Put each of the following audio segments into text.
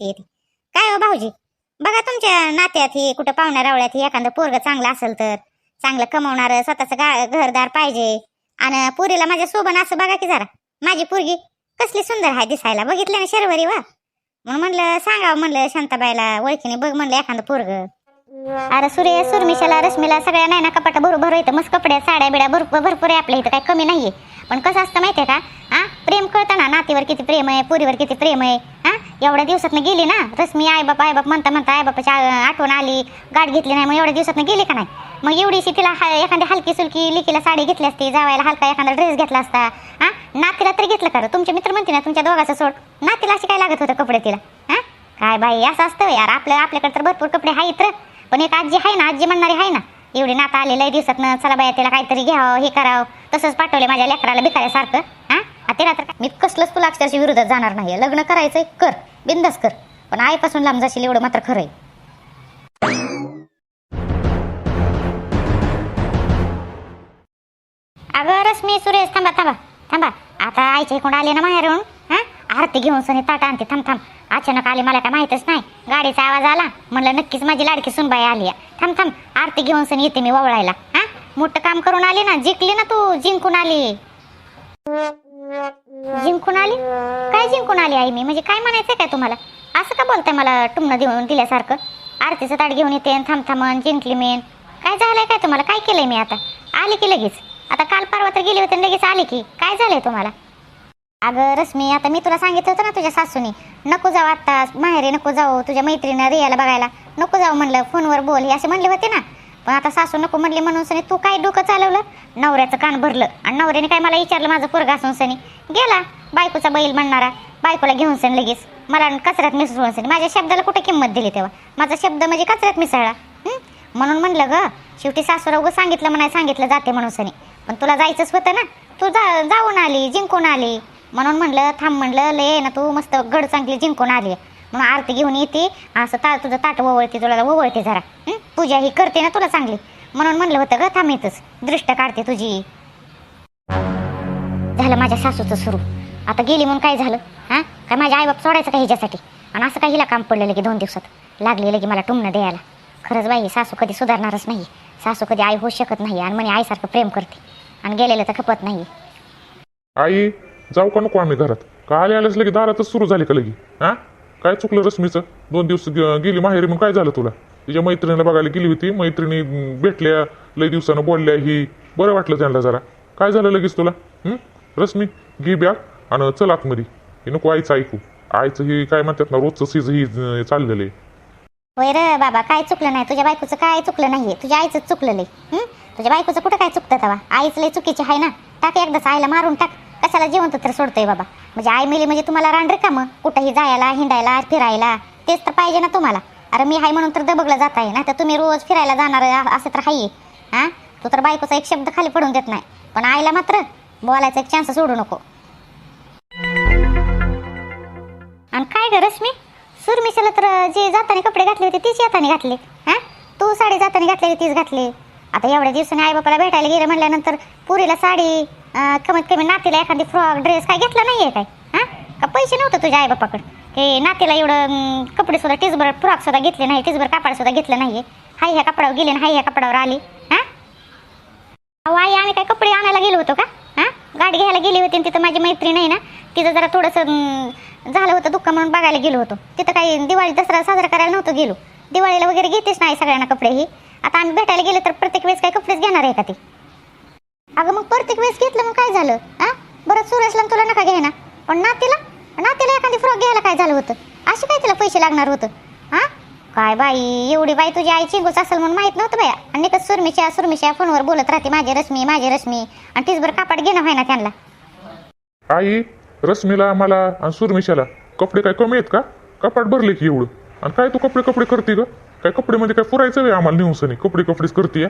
ती. येते काय हो भाऊजी? बघा तुमच्या नात्यात ही कुठं पाहुण्या रावळ्यात ही एखादं पोरग चांगलं असेल तर चांगलं कमवणार स्वतःचं गा घरदार पाहिजे. आणि पुरीला माझ्या सोबत असं बघा की जरा. माझी पोरगी कसली सुंदर आहे दिसायला. बघितलं ना शर्वरी वा? म्हणून म्हणलं सांगावं म्हणलं शांताबाईला ओळखीने बघ म्हणलं एखादं पोरग. अरे सूर्य सुरमिशाला रश्मीला सगळ्या नाही ना कपाट बरोबर येतं मस्त कपड्या साड्या बिड्या भरपूर भरपूर आहे आपल्या इथं. काही कमी नाहीये. पण कसं असतं माहितीये का? हा प्रेम कळतं ना नातीवर किती प्रेम आहे पुरीवर किती प्रेम आहे. हा एवढ्या दिवसातनं गेली ना रश्मी आई बाप म्हणता म्हणता आईबापाची आठवण आली गाठ घेतली नाही मग एवढ्या दिवसातनं गेली का नाही? मग एवढीशी तिला हा- एखादी हलकी सुलकी लिकीला साडी घेतली असती जावायला हलका एखादा ड्रेस घेतला असता. हा नातीला तरी घेतलं का तुमचे मित्र म्हणते ना तुमच्या दोघाचा सोड. नातीला अशी काय लागत होतं कपडे तिला? हा काय बाई असं असतं यार. आपल्या आपल्याकडे तर भरपूर कपडे आहेत तर पण एक आजी आहे ना आजी म्हणणारी आहे ना एवढी नाता आलेलं आहे दिवसात चला बाया तिला काहीतरी घ्यावं हे करावं. तसंच पाठवले माझ्या लेकराला भिकाऱ्यासारखं. हा? ते रात्र मी कसलंच तुला अक्षरशः विरोधात जाणार नाही लग्न करायचंय कर. बिंदास कर. पण आईपासून लांब जाशील एवढं मात्र खरंय. अगं रश्मी सुरेश थांबा थांबा थांबा. आता आईच्या इकडून आले ना माहेरून? हा? आरती घेऊन सनी ताट आणते. थांब थांब. अचानक आले मला काय माहितच नाही. गाडीचा आवाज आला. म्हणलं नक्कीच माझी लाडकी सुनबाई आली आहे. थांब थांब. आरती घेऊन सनी येते मी ववळायला. मोठं काम करून आली ना जिंकली ना तू जिंकून आली. जिंकून आली? काय जिंकून आली आई मी? म्हणजे काय म्हणायचंय काय तुम्हाला? असं का बोलताय मला टुमणं देऊन दिल्यासारखं? आरतीचं ताट घेऊन येते थांब थांबन जिंकली मेन काय झालंय काय तुम्हाला? काय केलंय मी आता? आली की लगेच? आता काल परवा तर गेली होती लगेच आली की? काय झालंय तुम्हाला? अगं रश्मी आता मी तुला सांगितलं होतं ना तुझ्या सासूनी नको जाऊ आत्ता माहेरी नको जाऊ तुझ्या मैत्रिणीनं रियाला बघायला नको जाऊ म्हणलं फोनवर बोल हे असे म्हणले होते ना. पण आता सासू नको म्हणले म्हणून सनी तू काय डोकं चालवलं? नवऱ्याचं कान भरलं आणि नवऱ्याने काय मला विचारलं माझं पोरगा असून सनी? गेला बायकोचा बैल म्हणणारा बायकोला घेऊन सण लगेच. मला कचऱ्यात मिसळून सनी माझ्या शब्दाला कुठे किंमत दिली तेव्हा? माझा शब्द म्हणजे कचऱ्यात मिसळला. म्हणून म्हणलं ग शेवटी सासूला उगं सांगितलं म्हणाय सांगितलं जाते म्हणून सनी. पण तुला जायचंच होतं ना? तू जा जाऊन आली जिंकून आली. म्हणून म्हणलं थांब म्हणलं लय ना तू मस्त गड चांगली जिंकून आली म्हणून आरती घेऊन येते. असं ता तुझं ताट ववळते तुला ओवळते जरा. पूजा ही करते ना तुला चांगली. म्हणून म्हणलं होतं ग थांबेतच दृष्ट काढते तुझी. झालं माझ्या सासूचं सुरू. आता गेली म्हणून काय झालं? हां? काय माझ्या आईबाप सोडायचं का हिच्यासाठी आणि असं काही हिला काम पडलेलं की दोन दिवसात? लागलेलं की मला टुमणं द्यायला. खरंच बाई सासू कधी सुधारणारच नाही. सासू कधी आई होऊ शकत नाही आणि म्हणे आईसारखं प्रेम करते. आणि गेलेलं तर खपत नाही. आई जाऊ का नको आम्ही घरात? का आले आल्यास लगे दारातच सुरू झाली का लगी? हा? काय चुकलं रश्मीचं? दोन दिवस ग- गेली माहेरी मग काय झालं तुला? तिच्या मैत्रिणीला बघायला गेली होती. मैत्रिणी भेटल्या लय दिवसानं बोलल्या ही बरं वाटलं त्यांना जरा. काय झालं लगेच तुला? हं? रश्मी घे बॅग आणि चल आतमध्ये. हे नको आईचं ऐकू. आईचं ही काय म्हणतात ना रोजचं सीज ही अं, चाललेलं आहे. होय रे बाबा काय चुकलं नाही? तुझ्या बायकोचं काय चुकलं नाहीये? तुझ्या आईचं चुकलं लय हं? तुझ्या बायकोचं कुठं काय चुकतं तेव्हा आईच लय चुकीची आहे ना? टाक एकदाच आईला मारून टाक. कशाला जिवंत तर सोडतोय बाबा. म्हणजे आई मेली म्हणजे तुम्हाला रान का मग? कुठंही जायला हिंडायला फिरायला तेच तर पाहिजे ना तुम्हाला. अरे मी हाय म्हणून तर दबगलं जात आहे ना तर तुम्ही रोज फिरायला जाणार असं तर हाय. हा? तू तर बायकोचा एक शब्द खाली पडून देत नाही. पण आईला मात्र बोलायचा एक चान्स सोडू नको. आणि काय ग रश्मी? सुरमिशाला तर जे जाताना कपडे घातले होते तीच येताना घातले. हा? तू साडी जाताना घातलेली तीच घातली. आता एवढ्या दिवसाने आई बापाला भेटायला गेले म्हणल्यानंतर पुरीला साडी कमीत कमी नातीला एखादी फ्रॉक ड्रेस काय घेतला नाही आहे काय? हां? का पैसे नव्हते तुझ्या आई बापाकडे की नातीला एवढं कपडे सुद्धा टिसभर फ्रॉक सुद्धा घेतले नाही टिसभर कापड सुद्धा घेतलं आहे हाय ह्या कपड्यावर गेले हाय ह्या कपड्यावर आली. हां? अहो आई आम्ही काय कपडे आणायला गेलो होतो का? हां? गाडी घ्यायला गेली होती आणि तिथं माझी मैत्रीण आहे ना तिथं जरा थोडंसं झालं होतं दुःख म्हणून बघायला गेलो होतो. तिथं काही दिवाळी दसरा साजरा करायला नव्हतं गेलो. दिवाळीला वगैरे घेतेच नाही सगळ्यांना कपडे ही. आता आम्ही भेटायला गेलो तर प्रत्येक वेळेस काय कपडेच घेणार आहे का ते? अगं मग प्रत्येक वेळेस घेतलं मग काय झालं? हा बरं सुरेशला आणि तुला नका घ्यायना पण नातीला? नातीला एखादी फ्रॉक घ्यायला काय झालं होतं? असे काय तिला पैसे लागणार होतं? हा काय बाई एवढी बाई तुझी आई चिंगूच असेल म्हणून माहीत नव्हतं बाया. आणि कसं सुरमीच्या सुरमीच्या फोनवर बोलत राहते माझी रश्मी माझी रश्मी. आणि तीच बरं कापड घेणं व्हाय ना त्यांना. आई रश्मीला मला आणि सुरमिशाला कपडे काय कमी आहेत का? कपाट भरले की एवढं. आणि काय तू कपडे कपडे करते ग? काय कपडे म्हणजे काय पुरायचं वे आम्हाला नेऊन सनी कपडे कपडेच करते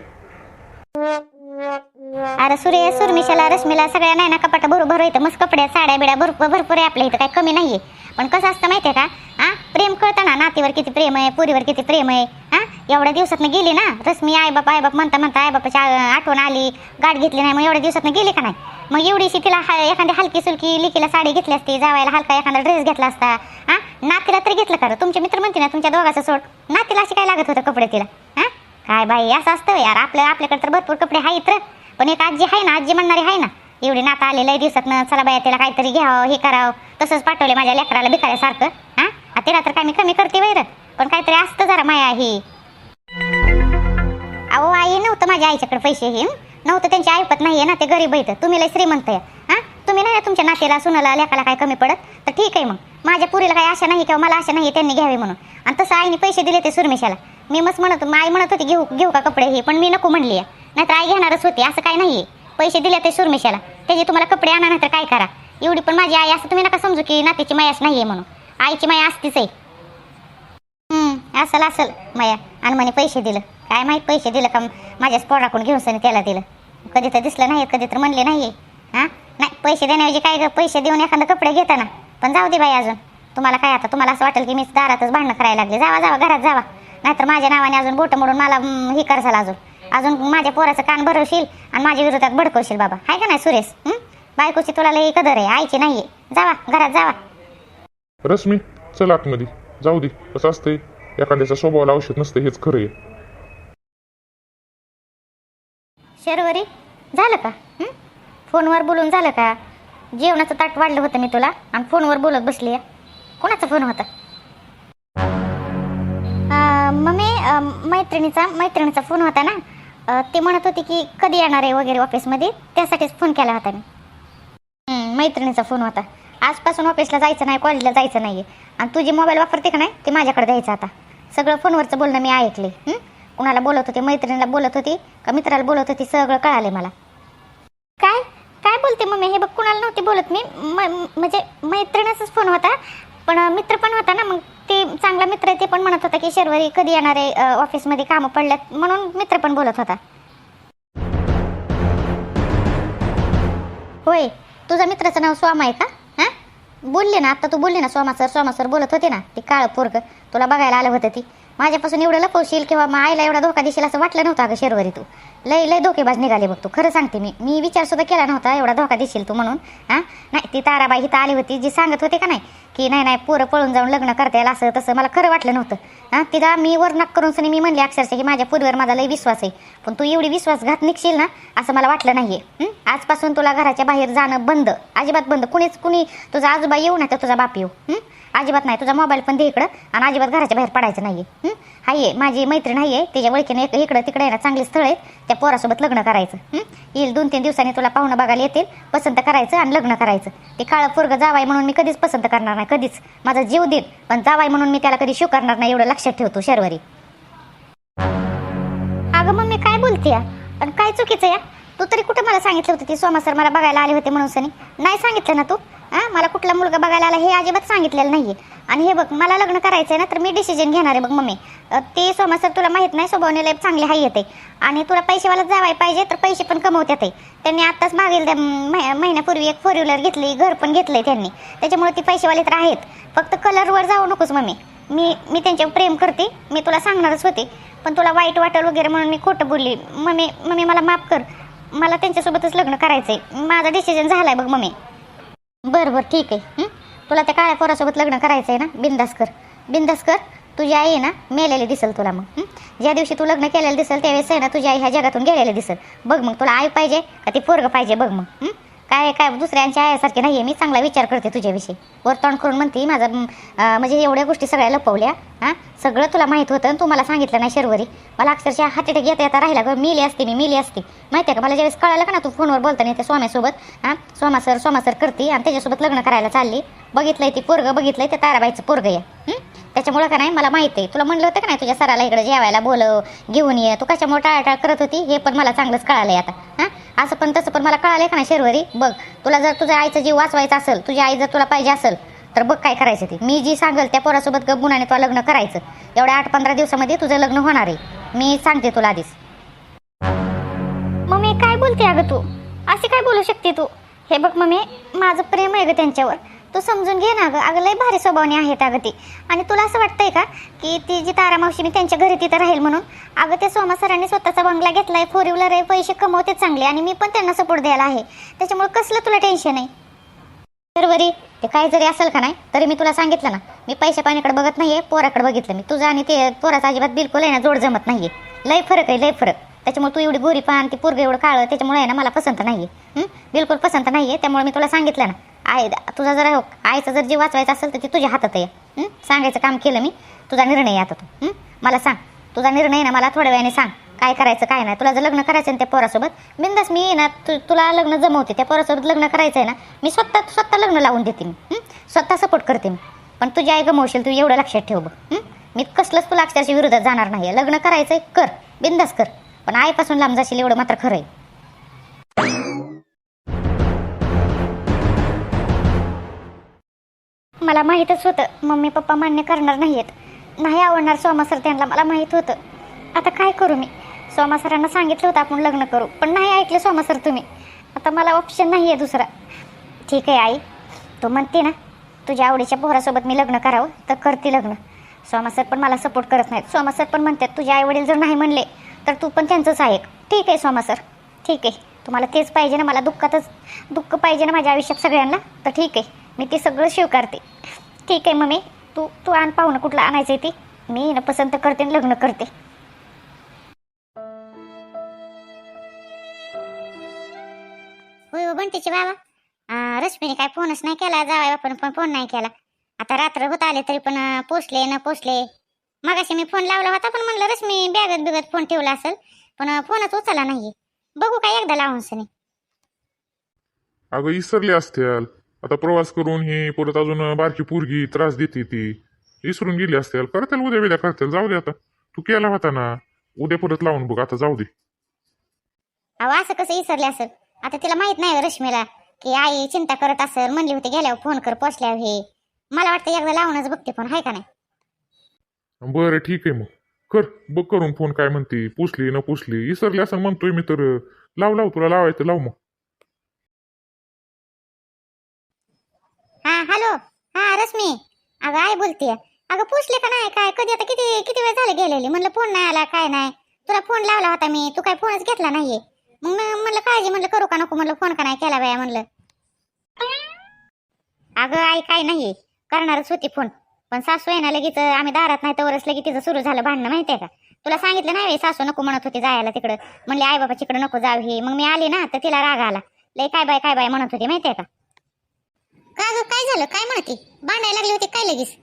अरे सूर्य सुरमिशाला रश्मीला सगळ्या नाही ना कपाट भरू भरू येतं मस्त कपड्या साड्या बिड्या भरपूर भरपूर आहे आपल्या इथं. काही कमी नाहीये. पण कसं असतं माहितीये का? हा प्रेम कळतं ना नातीवर किती प्रेम आहे पुरीवर किती प्रेम आहे. हा एवढ्या दिवसातनं गेली ना रश्मी आई बाप म्हणता म्हणता आईबापाची आठवण आली गाठ घेतली नाही मग एवढ्या दिवसातनं गेली का नाही? मग एवढीशी तिला हा एखादी हलकी सुलकी लिकीला साडी घेतली असती जावायला हलका एखादा ड्रेस घेतला असता. हा नातीला तरी घेतलं का तुमचे मित्र म्हणते ना तुमच्या दोघाचं सोड. नातीला अशी काय लागत होतं कपडे तिला? हा काय बाई असं असतं यार. आपल्या आपल्याकडे तर भरपूर कपडे आहेत रे. पण एक आजी आहे ना आजी म्हणणारी आहे ना एवढी नाता आले लय दिवसात चला बाया तिला काहीतरी घ्यावं हे करावं. तसंच पाठवले माझ्या लेकराला भिकाऱ्यासारखं. हा? आ, तिला तर काय मी कमी करते वैर. पण काहीतरी असतं जरा माया ही. अहो आई नव्हतं माझ्या आईच्याकडे पैसे हे. नव्हतं त्यांची ऐपत नाहीये ना ते गरीब आहेत. तुम्ही लय श्रीमंत आहे. हा? तुम्ही नाही तुमच्या नातेला सुनाला लेकाला काय कमी पडत? तर ठीक आहे मग. माझ्या पुरीला काही आशा नाही किंवा मला आशा नाही त्यांनी घ्यावे म्हणून. आणि तसं आईने पैसे दिले ते सुरमेशाला. मी मस्त म्हणत आई म्हणत होती घेऊ घेऊ का कपडे हे? पण मी नको म्हणली नाहीतर आई घेणारच होती असं काय नाहीये. पैसे दिले ते सुरमेशाला त्याचे तुम्हाला कपडे आणा नाहीतर काय करा. एवढी पण माझी आई असं तुम्ही नका समजू की नातीची मायाच नाहीये म्हणून. आईची माया असतीच आहे. असल असल माया. आणि म्हणे पैसे दिलं. काय माहीत पैसे दिलं का माझ्याच पोराकडून घेऊन सनी त्याला दिलं. कधी तर दिसलं नाही कधी तर म्हणले नाही हां? नाही पैसे देण्याऐवजी काय ग? पैसे देऊन एखादं कपडे घेताना. पण जाऊ दे बाई अजून. तुम्हाला काय आता? तुम्हाला असं वाटेल की मीच दारातच भांडणं करायला लागले. जावा जावा घरात जावा. नाहीतर माझ्या नावाने अजून बोटं मोडून मला हे हे करसाल अजून. अजून माझ्या पोराचं कान भरवशील आणि माझ्या विरोधात भडकवशील बाबा. हाय का नाही सुरेश? हं? बायकोची तुला लई कदर आहे आईची नाहीये. जावा घरात जावा. रश्मी चल आतमध्ये. जाऊ दे कसं असतंय. एखाद्याच्या स्वभावाला औषध नसतं हेच खरं आहे. शर्वरी झालं का? हं? फोनवर बोलून झालं का? जेवणाचं ताट वाढलं होतं मी तुला आणि फोनवर बोलत बसली आहे. कोणाचा फोन होता? अं, मम्मी अं, मैत्रिणीचा मैत्रिणीचा फोन होता ना? ती म्हणत होती की कधी येणार आहे वगैरे ऑफिसमध्ये त्यासाठीच फोन केला होता मी. मैत्रिणीचा फोन होता. आजपासून ऑफिसला जायचं नाही कॉलेजला जायचं नाही आहे आणि तुझी मोबाईल वापरते का नाही ते माझ्याकडे द्यायचं आता. सगळं फोनवरचं बोलणं मी ऐकले कुणाला बोलत होते मैत्रिणीला बोलत होती का मित्राला बोलत होती सगळं कळाले मला. काय? काय बोलते मम्मी? हे बघ कुणाला नव्हते बोलत मी. म्हणजे मैत्रिणीचाच फोन होता पण मित्र पण होता ना मग ते चांगला मित्र आहे ते पण म्हणत होता की शर्वरी कधी येणार आहे ऑफिसमध्ये कामं पडल्यात म्हणून मित्र पण बोलत होता. होय तुझ्या मित्राचं नाव स्वामा आहे का? हां? बोलले ना आता तू बोलली ना स्वामा सर स्वामा सर बोलत होते ना ते काळं पोरग तुला बघायला आलं होतं ती. माझ्यापासून एवढं लपवशील किंवा मग आईला एवढा धोका देशील असं वाटलं नव्हतं अगं शेरवरी तू. लय लय धोकेबाज निघाले बघ तू खरं सांगते मी. मी विचार सुद्धा केला नव्हता एवढा धोका देशील तू म्हणून. हां? नाही ती ताराबाई हिथं आली होती जी सांगत होते का नाही की नाही नाही पोरं पळून जाऊन लग्न करता येईल असं तसं. मला खरं वाटलं नव्हतं. हां तिला मी वर करून सनी मी म्हणले अक्षरशः की माझ्या पूर्वीवर माझा लई विश्वास आहे. पण तू एवढी विश्वासघात निघशील ना असं मला वाटलं नाही आहे आजपासून तुला घराच्या बाहेर जाणं बंद. अजिबात बंद. कुणीच कुणी तुझा आजोबा येऊ नाही तर तुझा बाप येऊ. अजिबात नाही. तुझा मोबाईल पण दे इकडं आणि अजिबात घराच्या बाहेर पडायचं नाही आहे माझी मैत्रीण आहे तिच्या ओळखीने एक इकडं तिकडे ना चांगली स्थळ आहेत. त्या पोरासोबत लग्न करायचं. येईल दोन तीन दिवसांनी तुला पाहुणं बघायला येतील पसंत करायचं आणि लग्न करायचं. ते काळं पोरग जावाय म्हणून मी कधीच पसंत करणार नाही कधीच. माझा जीव देईल पण जावाय म्हणून मी त्याला कधी शिव करणार नाही एवढं लक्षात ठेवतो शर्वरी. अगं मम्मी काय बोलते या? काय चुकीचं या? तू तरी कुठं मला सांगितलं होतं ती सोमा सर मला बघायला आले होते म्हणून सनी? नाही सांगितलं ना तू? हां मला कुठला मुलगा बघायला आला हे अजिबात सांगितलेलं नाहीये. आणि हे बघ मला लग्न करायचं आहे ना तर मी डिसिजन घेणार आहे बघ मम्मी. ते सोमा सर तुला माहीत नाही स्वभावने लाईफ चांगले हाय येते. आणि तुला पैसेवाला जावाय पाहिजे तर पैसे पण कमवतात आहे त्यांनी आत्ताच मागील त्या महिन्यापूर्वी एक फोर व्हीलर घेतली घर पण घेतलंय त्यांनी. त्याच्यामुळे ती पैसेवाले तर आहेत. फक्त कलरवर जाऊ नकोस मम्मी. मी मी त्यांच्यावर प्रेम करते मी तुला सांगणारच होते. पण तुला वाईट वाटेल वगैरे म्हणून मी खोटं बोलली. मम्मी मम्मी मला माफ कर. मला त्यांच्यासोबतच लग्न करायचंय. माझा डिसिजन झालाय बघ मम्मी. बरं बरं ठीक आहे हं? तुला त्या काळ्या पोरासोबत लग्न करायचं आहे ना बिंदास कर बिंदास कर तुझी आई आहे ना मेलेली दिसेल तुला मग हं? ज्या दिवशी तू लग्न केलेलं दिसेल त्यावेळेस आहे ना तुझी आई ह्या जगातून गेलेली दिसेल बघ मग तुला आई पाहिजे का ती पोरग पाहिजे बघ मग हं? काय काय दुसऱ्यांच्या आयासारखे नाही आहे मी चांगला विचार करते तुझ्याविषयी. वर्तवण करून म्हणते माझं म्हणजे एवढ्या गोष्टी सगळ्या लपवल्या हां? सगळं तुला माहीत होतं आणि तू मला सांगितलं नाही शर्वरी. मला अक्षरशः हार्ट येता येता राहिला गं. मिली असते मी मिली असते. माहिती आहे का? मला ज्यावेळेस कळालं का ना तू फोनवर बोलताना त्या स्वाम्यासोबत हां? सोमा सर सोमा सर करते आणि त्याच्यासोबत लग्न करायला चालली. बघितलंय ती पोरगं बघितलंय ते ताराबाईचं पोरगं या त्याच्यामुळं का नाही? मला माहिती आहे. तुला म्हणलं होतं का नाही तुझ्या सराला इकडे जेवायला बोलव घेऊन ये. तू कशामुळे टाळाटाळ करत होती? हे पण मला चांगलंच कळालं आहे आता. हां? असं पण तसं पण मला कळालंय का नाही शेरवरी? बघ तुला जर तुझ्या आईचा जीव वाचवायचा असेल तुझी आई जर तुला पाहिजे असेल तर बघ काय करायचं ते. मी जी सांगेल त्या पोरासोबत गुणाने तुला लग्न करायचं. एवढ्या आठ पंधरा दिवसामध्ये तुझं लग्न होणार आहे. मी सांगते तुला आधीच. मम्मी काय बोलते अगं तू? अशी काय बोलू शकते तू? हे बघ मम्मी माझं प्रेम आहे ग त्यांच्यावर. तू समजून घे ना अगं अगं लय भारी स्वभावने आहेत अगं ती. आणि तुला असं वाटतंय का की ती जी तारा मावशी मी त्यांच्या घरी तिथं राहील म्हणून अगं त्या सोमा सरांनी स्वतःचा बंगला घेतलाय फोर व्हीलर आहे पैसे कमवते चांगले आणि मी पण त्यांना सपोर्ट द्यायला आहे. त्याच्यामुळे कसलं तुला टेन्शन आहे? तर वरी ते काय जरी असेल का नाही तरी मी तुला सांगितलं ना. मी पैसे पाण्याकडे बघत नाहीये पोराकडे बघितलं मी. तुझं आणि ते पोराचा अजिबात बिलकुल आहे ना जोड जमत नाहीये. लय फरक आहे लय फरक. त्याच्यामुळे तू एवढी गोरी पान ती पोरग एवढं काळं त्याच्यामुळे आहे ना मला पसंत नाहीये. बिलकुल पसंत नाहीये त्यामुळे मी तुला सांगितलं ना. आहे तुझा जरा हो आईचा जर जीव वाचवायचा असेल तर ती तुझ्या हातात आहे. सांगायचं काम केलं मी तुझा निर्णय आहे आता तू. मला सांग. तुझा निर्णय ना मला थोड्या वेळाने सांग. काय करायचं काय नाही. तुला जर लग्न करायचं आहे ना त्या पोरासोबत बिंदास मी ना तु तुला लग्न जमवते. त्या पोरासोबत लग्न करायचं आहे ना मी स्वतः स्वतः लग्न लावून देते मी. स्वतः सपोर्ट करते मी. पण तुझी आई गमवशील तू एवढं लक्षात ठेव बघ. मी कसलंच तुला अक्षरशः विरोधात जाणार नाही लग्न करायचंय कर. बिंदास कर. पण आईपासून लांब जाशील एवढं मात्र खरं आहे. मला माहीतच होतं. मम्मी पप्पा मान्य करणार नाहीत नाही आवडणार सोमा सर त्यांना मला माहीत होतं. आता काय करू मी? सोमा सरांना सांगितलं होतं आपण लग्न करू पण नाही ऐकलं सोमा सर तुम्ही. आता मला ऑप्शन नाही आहे दुसरा. ठीक आहे आई. तू म्हणते ना तुझ्या आवडीच्या पोहरासोबत मी लग्न करावं तर करते लग्न. सोमा सर पण मला सपोर्ट करत नाहीत. सोमा सर पण म्हणतात तुझे आई वडील जर नाही म्हणले तर तू पण त्यांचंच ऐक ठीक आहे सोमा सर. ठीक आहे. तुम्हाला तेच पाहिजे ना मला दुःखातच दुःख पाहिजे ना माझ्या आयुष्यात सगळ्यांना? तर ठीक आहे. मी ते सगळं स्वीकारते. ठीक आहे मम्मी. तू तू आण पाहुणं कुठलं आणायचं आहे ती. मी ना पसंत करते आणि लग्न करते. होय हो बंटीचे बाबा. रश्मीने काय फोनच नाही केला जावाय बापानं पण फोन नाही केला. आता रात्र होत आले तरी पण पोचले न पोचले. मगाशी मी फोन लावला होता पण म्हणलं रश्मी बॅगत बिगत फोन ठेवला असेल पण फोनच उचलला नाहीये. बघू काय एकदा लावून सनी. अगं इसरले असतील. आता प्रवास करून ही परत अजून बारकी पोरगी त्रास देते ती. इसरून गेली असतील करतील उद्या बिद्या करतील जाऊ दे आता. तू केला होता ना उद्या परत लावून बघ आता जाऊ दे. अहो असं कसं विसरले असेल? आता तिला माहीत नाही हो रश्मीला की आई चिंता करत असेल म्हणली होती गेल्यावर फोन कर पोचल्यावर हे मला वाटतं एकदा लावूनच बघते फोन हाय का नाही? बरं ठीक आहे मग. कर बघ करून फोन काय म्हणते पुसली न पुसली. इसरली असं म्हणतोय मी तर लाव लाव तुला लावायचं लाव मग हा हॅलो हा रश्मी काय बोलतीय? अगं पोचले का नाही काय? कधी आता किती किती वेळ झाले गेलेली? म्हणलं फोन नाही आला काय नाही. तुला फोन लावला होता मी. तू काय फोनच घेतला नाहीये. मग म्हणलं काळजी म्हणलं करू का नको? म्हणलं फोन का नाही केला बाया म्हणलं. अगं आई काय नाही करणारच होती फोन. पण सासू आहे ना लगेच आम्ही दारात नाही तरच लगेच तिचं सुरू झालं भांडणं माहितीये का? तुला सांगितलं नाही सासू नको म्हणत होती जायला तिकडं. म्हणले आई बाबा तिकडं नको जाऊ हे. मग मी आली ना तर तिला राग आला. लय काय बाय काय बाय म्हणत होती माहितीये का? का गं काय झालं? काय म्हणते? भांडायला लागली होती काय लगेच?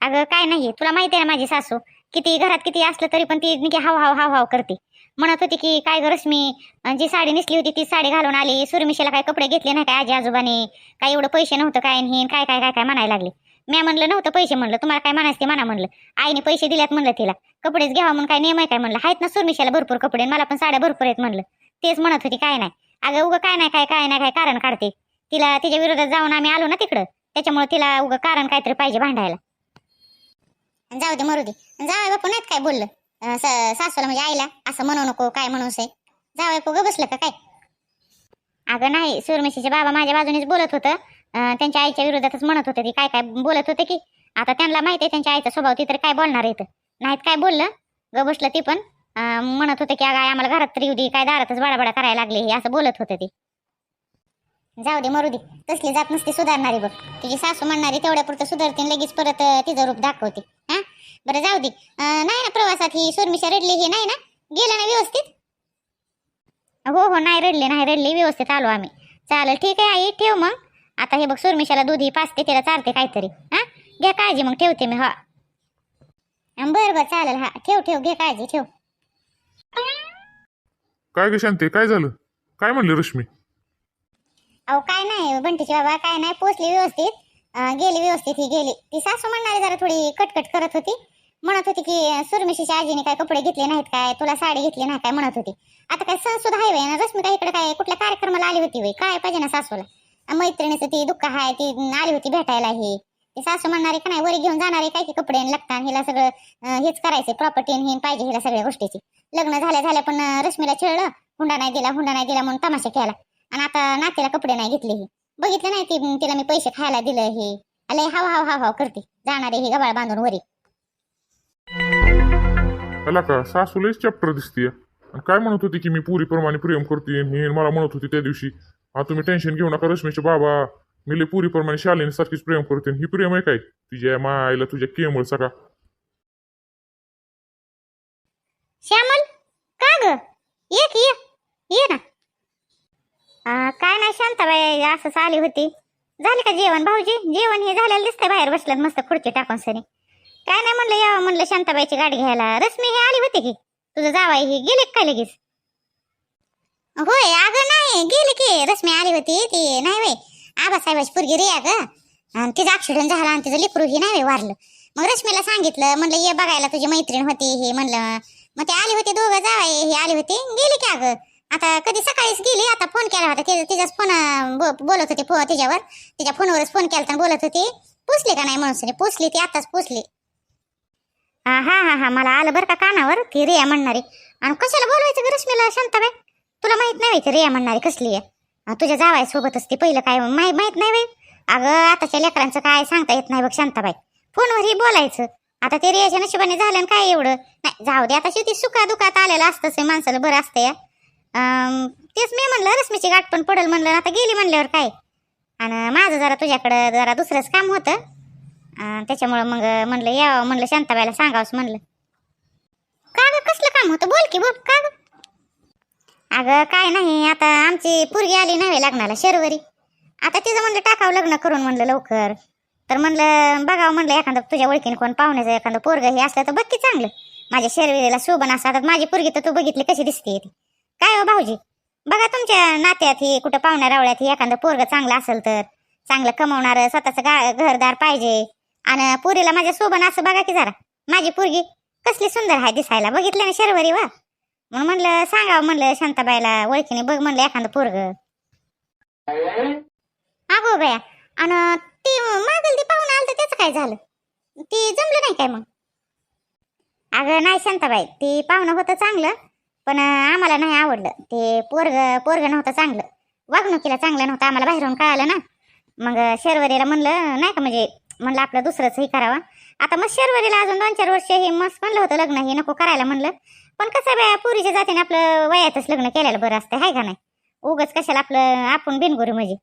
अगं काय नाहीये. तुला माहिती आहे ना माझी सासू? किती घरात किती असलं तरी पण ती निकी हाव हाव हाव हाव करते. म्हणत होती की काय ग रश्मी? जी साडी नेसली होती ती साडी घालून आली. सुरमिशेला काय कपडे घेतले नाही काय आजी आजोबाने? काय एवढं पैसे नव्हतं काय नाही काय काय काय काय म्हणायला लागले? मी म्हणलं नव्हतं पैसे म्हणलं. तुम्हाला काय म्हणायचं ते म्हणा म्हणलं. आईने पैसे दिल्यात म्हणलं तिला. कपडेच घ्यावा म्हणून काय नियम आहे काय म्हणलं? आहेत ना सुरमिशेला भरपूर कपडे मला पण साड्या भरपूर आहेत म्हणलं. तेच म्हणत होती काय नाही. अगं उगं काय नाही काय काय नाही काय कारण काढते? तिला तिच्या विरोधात जाऊन आम्ही आलो ना तिकडं. त्याच्यामुळे तिला उगं कारण काहीतरी पाहिजे भांडायला. जाऊ दे मरू दे. जावय बापू नाहीत काय बोललं. अं, स- सासूला म्हणजे आईला असं म्हणू नको काय म्हणू से जावय ग बसलं का काय? अगं नाही सूर्यमेशीचे बाबा माझ्या बाजूनेच बोलत होतं. अं, त्यांच्या आईच्या विरोधातच म्हणत होते ती काय काय बोलत होते की? आता त्यांना माहिती आहे त्यांच्या आईचा स्वभाव ती तर काय बोलणार आहे इथं. नाहीत काय बोललं? ग बसलं ती पण. अं, म्हणत होते की अगं आई आम्हाला घरात तरी येऊ दे काय दारातच बडाबडा करायला लागले हे असं बोलत होते ती. जाऊ दे मरू दे. तसली जात नसते सुधारणारी बघ. तुझी सासू म्हणणारी तेवढ्या पुरतं सुधारते लगेच परत तिचं रूप दाखवते. हा? बरं जाऊ दे. नाही ना प्रवासात ही सुरमिशा रडली हे नाही ना? गेलं ना व्यवस्थित? हो हो नाही रडले नाही रडले व्यवस्थित आलो आम्ही. चालेल ठीक आहे आई ठेव मग. आता हे बघ सुरमिशाला दूध ही पाचते तिला चालते काहीतरी. हा? घ्या काळजी मग ठेवते मी हा. बरं बरं चालेल हा. ठेव ठेव घे काळजी ठेव. काय ग शांती? काय झालं? काय म्हणली रश्मी? अहो काय नाही बंटीची बाबा काय नाही पोचली व्यवस्थित. अं, गेली व्यवस्थित ही गेली. ती सासू म्हणणारी जरा थोडी कटकट करत होती. म्हणत होती की सुरमिशीच्या आजीने काय कपडे घेतले नाहीत काय तुला साडी घेतली नाही काय म्हणत होती. आता काय सण सुद्धा आहे ना रश्मिका इकडे काय कुठल्या कार्यक्रमाला आली होती वय? काय पाहिजे ना सासूला? अं, मैत्रिणीचं ती दुःख आहे ती आली होती भेटायला ही. ती सासू म्हणणारी का नाही वरी घेऊन जाणारी काय की कपडे आणि लागतात हिला सगळं अं, हेच करायचं प्रॉपर्टी आणि हे पाहिजे हिला सगळ्या गोष्टीची. लग्न झाल्या झाल्या पण अं, रश्मीला छेळलं. हुंडा नाही दिला हुंडा नाही दिला म्हणून तमाशा केला. आणि आता नातीला कपडे नाही घेतले ही. बघितलं नाही ती तिला मी पैसे खायला दिलं हे. अले हाव हाव हाव हाव करते. जाणारे हे गबाळ बांधून वरी. त्याला का सासूलाच चॅप्टर दिसतीय. आणि काय म्हणत होती की मी पुरीप्रमाणे प्रेम करते हे मला म्हणत होती त्या दिवशी हा तुम्ही टेन्शन घेऊ नका रश्मीचे बाबा. मी लय पुरीप्रमाणे शालीने सारखीच प्रेम करते ही प्रेम आहे काय? तुझ्या मायला तुझ्या केमळ सगळा श्यामल का ग? ये की ये. ये ना. काय नाही शांताबाई असंच आली होती. झाली का जेवण भाऊजी? जेवण हे झालेलं दिसतंय बाहेर बसलं मस्त खुर्ची टाकून सरी काय नाही म्हणलं यावं म्हणलं शांताबाईची गाडी घ्यायला. रश्मी हे आली होती की? तुझं जावाई ही गेली का लगेच? होय अगं नाही गेली की. रश्मी आली होती ती नाही वय आबासाहेबाची पुरगी रे अगं. आणि तिचा ऍक्सिडेंट झाला आणि तिचं लिपरू ही नाही वारलं. मग रश्मीला सांगितलं म्हणलं ये बघायला तुझी मैत्रीण होती हे म्हणलं. मग ते आली होती दोघं जावाई हे आली होती गेली की अगं. आता कधी सकाळीच गेली आता फोन केला होता. तिचा तिचाच फोन ब- बोलत होती फो तिच्यावर. तिच्या फोनवरच फोन केला बोलत होती पोचली का नाही? म्हणून पोचली ती आताच पोचली. हा हा हा हा मला आलं बरं का कानावर? ती रिया म्हणणारी. आणि कशाला बोलवायचं ग रश्मीला शांताबाई? तुला माहीत नाही ती रिया म्हणणारी कसली आहे. तुझ्या जावाय सोबतच ती पहिलं काय माहीत माहीत नाही बाई. अगं आताच्या लेकरांचं काय सांगता येत नाही बघ शांताबाई. फोनवरही बोलायचं. आता ते रियाच्या नशिबाने झालं काय एवढं? नाही जाऊ दे आता शेवटी सुखा दुखात आलेलं असतंच माणसाला बरं असतं या तेच मी म्हणलं रश्मीची गाठ पण पडल म्हणलं आता गेली म्हणल्यावर काय? आणि माझं जरा तुझ्याकडं जरा दुसरंच काम होतं. त्याच्यामुळं मग म्हणलं यावं म्हणलं शांताबाईला सांगावंस म्हणलं. का गं कसलं काम होतं? बोल की बोल का गं? अगं काय नाही आता आमची पोरगी आली नव्हे लग्नाला शर्वरी. आता तिचं म्हणलं टाकावं लग्न करून म्हणलं लवकर. तर म्हणलं बघावं म्हणलं एखादं तुझ्या ओळखीने कोण पाहुण्याचं एखादं पोरग हे असलं तर बघ की चांगलं. माझ्या शर्वरीला शोभन असं आता माझी पोरगी तर तू बघितली कशी दिसते ती. काय हो भाऊजी? बघा तुमच्या नात्यात ही कुठं पाहुण्या रावळ्यात ही एखादं पोरग चांगलं असेल तर. चांगलं कमवणार स्वतःचं गा घरदार पाहिजे. आणि पुरीला माझ्या सोबत असं बघा की जरा. माझी पोरगी कसली सुंदर आहे दिसायला. बघितलं ना शर्वरी वा? म्हणून म्हणलं सांगावं म्हणलं शांताबाईला ओळखीने बघ म्हणलं एखादं पोरग. अगो बया आणि ती मागल ती पाहुणं आलं तर त्याचं काय झालं? ती जमलं नाही काय मग? अगं नाही शांताबाई. ती पाहुणं होतं चांगलं. पण आम्हाला नाही आवडलं. ते पोरग पोरग नव्हतं चांगलं. वागणुकीला चांगलं नव्हतं आम्हाला बाहेरून कळालं ना. मग शेरवरीला म्हणलं नाही का म्हणजे म्हणलं आपलं दुसरंच हे करावं. आता मग शेरवरीला अजून दोन चार वर्ष हे मस्त म्हणलं होतं लग्न हे नको करायला म्हणलं. पण कसं बाया पुरीच्या जातीने आपलं वयातच लग्न केलेलं बरं असतं हाय का नाही? उगच कशाला आपलं आपण बिनगुरी म्हणजे.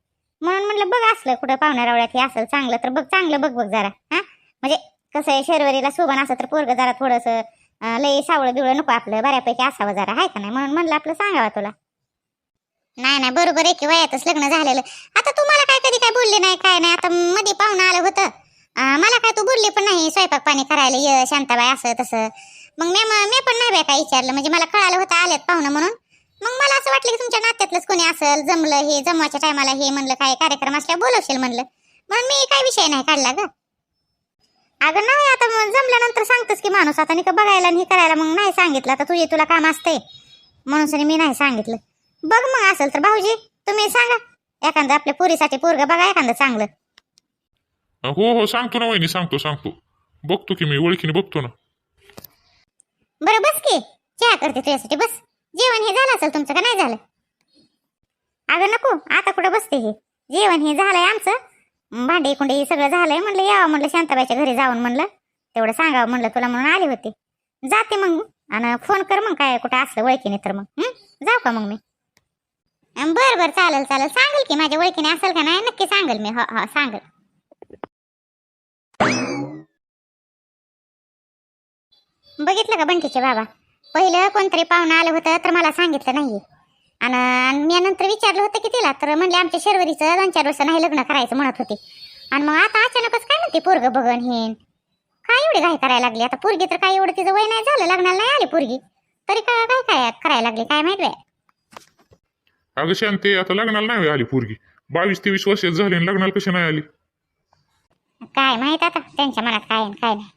म्हणून म्हणलं बघ असलं कुठं पाहुण्यारावळ्यात हे असेल चांगलं तर बघ चांगलं बघ बघ जरा हां? म्हणजे कसं आहे शेरवरीला शोभन असं तर पोरग जरा थोडंसं लय लई सावळं बिवळं नको आपलं बऱ्यापैकी असावं जरा आहे का नाही? म्हणून म्हणलं आपलं सांगावं तुला. नाही नाही बरोबर आहे की वयातच लग्न झालेलं. आता तुम्हाला काय कधी काय बोलले नाही काय नाही आता मध्ये पाहुणं आलं होतं. मला काय तू बोलली पण नाही स्वयंपाक पाणी करायला ये शांताबाई असं तसं. मग मी मी पण नाही बाय काय विचारलं म्हणजे मला कळालं होतं आलेत पाहुणं म्हणून. मग मला असं वाटलं की तुमच्या नात्यातलंच कोणी असेल जमलं हे जमवाच्या टायमाला हे म्हणलं काय कार्यक्रम असल्या बोलवशील म्हणलं. म्हणून मी काय विषय नाही काढला ग. अगं नाही आता मग जमल्यानंतर सांगतोच की माणूस आता का बघायला आणि हे करायला मग नाही सांगितलं. आता तुझे तुला काम असते म्हणून मी नाही सांगितलं. बघ मग असेल तर भाऊजी तुम्ही सांगा. एखादं आपल्या पुरीसाठी पोरग बघा एखादं चांगलं. हो हो सांगतो ना वहिनी सांगतो सांगतो. बघतो की मी ओळखीने बघतो ना. बरं बस की. चहा करते तुझ्यासाठी बस. जेवण हे झालं असेल तुमचं का नाही झालं? अगं नको आता कुठं बसते हे? जेवण हे झालंय आमचं. भांडे कुंडे हे सगळं झालंय म्हणलं यावं म्हणलं शांताबाईच्या घरी जाऊन म्हणलं. तेवढं सांगावं म्हणलं तुला म्हणून आले होते. जाते मग. आणि फोन कर मग काय कुठं असलं ओळखीने तर मग. जाऊ का मग मी? बर बरं बरं चालेल चालेल. सांगेल की माझ्या ओळखीने असेल का नाही? नक्की सांगेल मी. हो हो सांगेल. बघितलं का बंटीचे बाबा? पहिलं कोणतरी पाहुणं आलं होतं तर मला सांगितलं नाही आणि मी नंतर विचारलं होतं की तिला तर म्हणले आमच्या शर्वरीचं दोन चार वर्ष नाही लग्न करायचं म्हणत होते. आणि मग आता अचानकच काय म्हणते पोरग बघन हे. काय एवढी घाई करायला लागली? आता पोरगी तर काय एवढं तिचं वय नाही झालं लग्नाला नाही आली पोरगी. तरी काय काय काय करायला लागली काय माहीत अगं शांते आता लग्नाला नाही आली पोरगी. बावीस तेवीस वर्षात झाली लग्नाला कशी नाही आली? काय माहीत आता त्यांच्या मनात काय काय नाही.